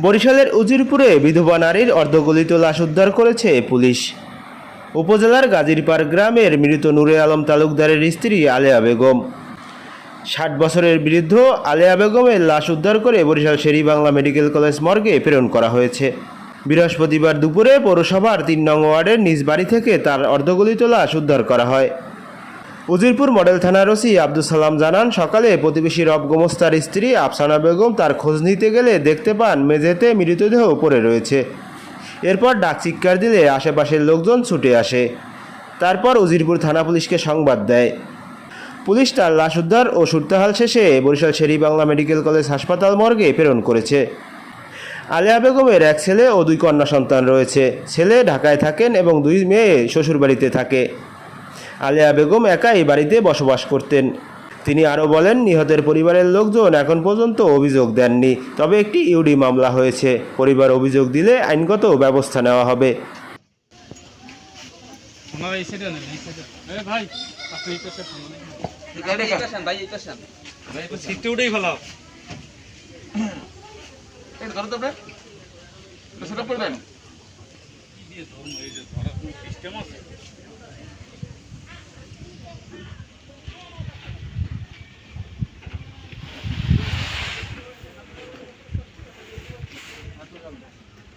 বরিশালের উজিরপুরে বিধবা নারীর অর্ধগলিত লাশ উদ্ধার করেছে পুলিশ। উপজেলার গাজীরপাড় গ্রামের মৃত নূরে আলম তালুকদারের স্ত্রী আলেয়া বেগম। ষাট বছরের বৃদ্ধ আলেয়া বেগমের লাশ উদ্ধার করে বরিশাল শেরি বাংলা মেডিকেল কলেজ মর্গে প্রেরণ করা হয়েছে। বৃহস্পতিবার দুপুরে পৌরসভার তিন নং ওয়ার্ডের নিজ বাড়ি থেকে তার অর্ধগলিত লাশ উদ্ধার করা হয়। উজিরপুর মডেল থানার ওসি আব্দুল সালাম জানান, সকালে প্রতিবেশী রব গোমস্তার স্ত্রী আফসানা বেগম তার খোঁজ নিতে গেলে দেখতে পান মেঝেতে মৃতদেহ পড়ে রয়েছে। এরপর ডাক চিৎকার দিলে আশেপাশের লোকজন ছুটে আসে। তারপর উজিরপুর থানা পুলিশকে সংবাদ দেয়। পুলিশ তার লাশ উদ্ধার ও সুরতাহাল শেষে বরিশাল শেরি বাংলা মেডিকেল কলেজ হাসপাতাল মর্গে প্রেরণ করেছে। আলিয়া বেগমের এক ছেলে ও দুই কন্যা সন্তান রয়েছে। ছেলে ঢাকায় থাকেন এবং দুই মেয়ে শ্বশুরবাড়িতে থাকে। আলিয়া বেগম একাই বাড়িতে বসবাস করতেন। তিনি আরও বলেন নিহতের পরিবারের লোকজন এখন পর্যন্ত অভিযোগ দেননি তবে একটি ইউডি মামলা হয়েছে। পরিবার অভিযোগ দিলে আইনগত ব্যবস্থা নেওয়া হবে। ওনারা এই